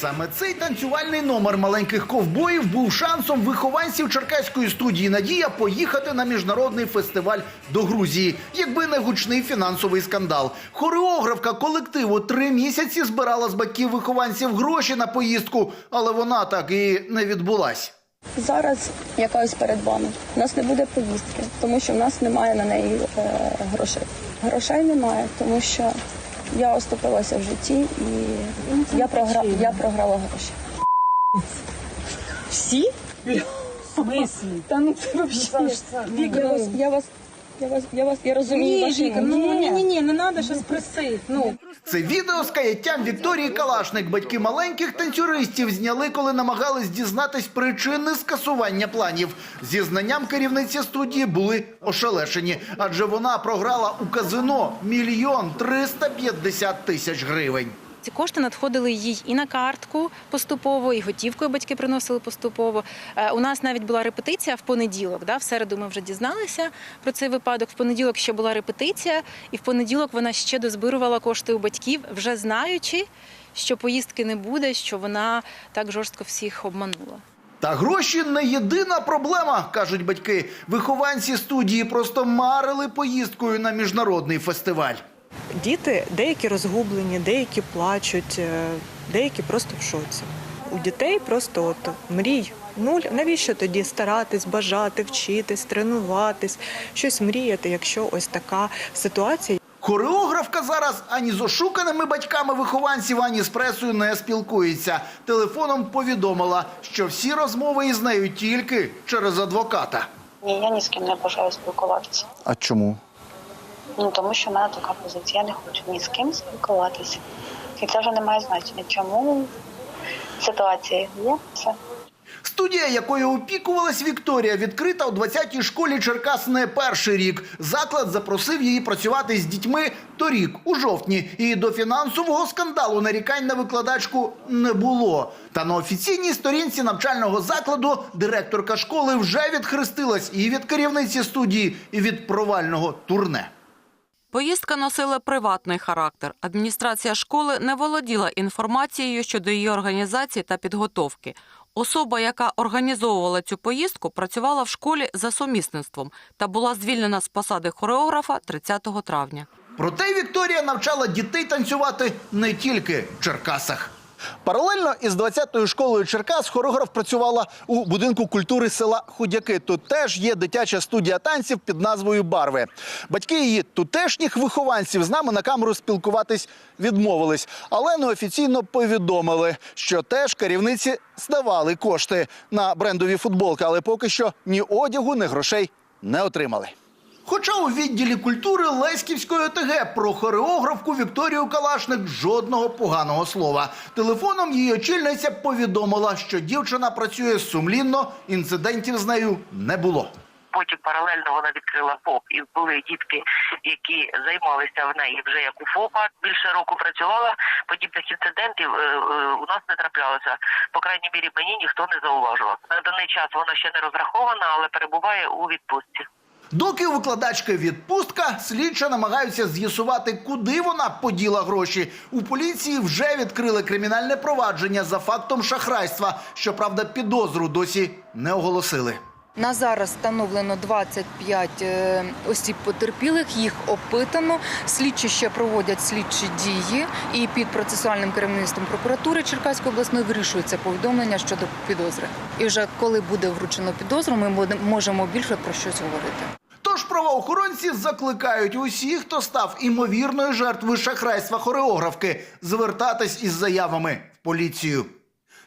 Саме цей танцювальний номер маленьких ковбоїв був шансом вихованців черкаської студії Надія поїхати на міжнародний фестиваль до Грузії, якби не гучний фінансовий скандал. Хореографка колективу три місяці збирала з батьків вихованців гроші на поїздку, але вона так і не відбулась. Зараз якась перед вами. У нас не буде поїздки, тому що в нас немає на неї е, грошей. Грошей немає, тому що я оступилася в житті і я, програ... я програла гроші. Всі? В смислі? Та ну це взагалі. Я вас, я вас, я вас, я розумію Ні, ваші Віка, ну ні, ні, ні, не треба щось просити. Ну. Це відео з каяттям Вікторії Калашник. Батьки маленьких танцюристів зняли, коли намагались дізнатись причини скасування планів. Зі знанням керівниці студії були ошелешені, адже вона програла у казино мільйон триста п'ятдесят тисяч гривень. Ці кошти надходили їй і на картку поступово, і готівкою батьки приносили поступово. Е, У нас навіть була репетиція в понеділок. В середу ми вже дізналися про цей випадок. В понеділок ще була репетиція, і в понеділок вона ще дозбирувала кошти у батьків, вже знаючи, що поїздки не буде, що вона так жорстко всіх обманула. Та гроші не єдина проблема, кажуть батьки. Вихованці студії просто марили поїздкою на міжнародний фестиваль. Діти деякі розгублені, деякі плачуть, е, деякі просто в шоці. У дітей просто от мрій нуль. Навіщо тоді старатись, бажати, вчитись, тренуватись, щось мріяти, якщо ось така ситуація. Хореографка зараз ані з ошуканими батьками вихованців, ані з пресою не спілкується. Телефоном повідомила, що всі розмови із нею тільки через адвоката. Ні, я ні з ким не бажаю спілкуватися. А чому? Ну тому що в мене така позиція. Я не хочу ні з ким спілкуватися. І це вже не має значення. Чому ситуація є все. Студія, якою опікувалась Вікторія, відкрита у 20-й школі Черкас не перший рік. Заклад запросив її працювати з дітьми торік, у жовтні. І до фінансового скандалу нарікань на викладачку не було. Та на офіційній сторінці навчального закладу директорка школи вже відхрестилась і від керівниці студії, і від провального турне. Поїздка носила приватний характер. Адміністрація школи не володіла інформацією щодо її організації та підготовки. Особа, яка організовувала цю поїздку, працювала в школі за сумісництвом та була звільнена з посади хореографа 30 травня. Проте Вікторія навчала дітей танцювати не тільки в Черкасах. Паралельно із 20-ю школою Черкас хореограф працювала у будинку культури села Худяки. Тут теж є дитяча студія танців під назвою Барви. Батьки її тутешніх вихованців з нами на камеру спілкуватись відмовились, але неофіційно повідомили, що теж керівниці здавали кошти на брендові футболки, але поки що ні одягу, ні грошей не отримали. Хоча у відділі культури Леськівської ОТГ про хореографку Вікторію Калашник жодного поганого слова. Телефоном її очільниця повідомила, що дівчина працює сумлінно, інцидентів з нею не було. Потім паралельно вона відкрила ФОП, і були дітки, які займалися в неї вже як у ФОПа. Більше року працювала. Подібних інцидентів е, е, у нас не траплялося. По крайній мірі мені ніхто не зауважував. На даний час вона ще не розрахована, але перебуває у відпустці. Доки у викладачки відпустка, слідчі намагаються з'ясувати, куди вона поділа гроші. У поліції вже відкрили кримінальне провадження за фактом шахрайства. Щоправда, підозру досі не оголосили. На зараз встановлено 25 е, осіб потерпілих, їх опитано. Слідчі ще проводять слідчі дії, і під процесуальним керівництвом прокуратури Черкаської обласної вирішується повідомлення щодо підозри. І вже коли буде вручено підозру, ми можемо більше про щось говорити. Тож правоохоронці закликають усіх, хто став імовірною жертвою шахрайства хореографки, звертатись із заявами в поліцію.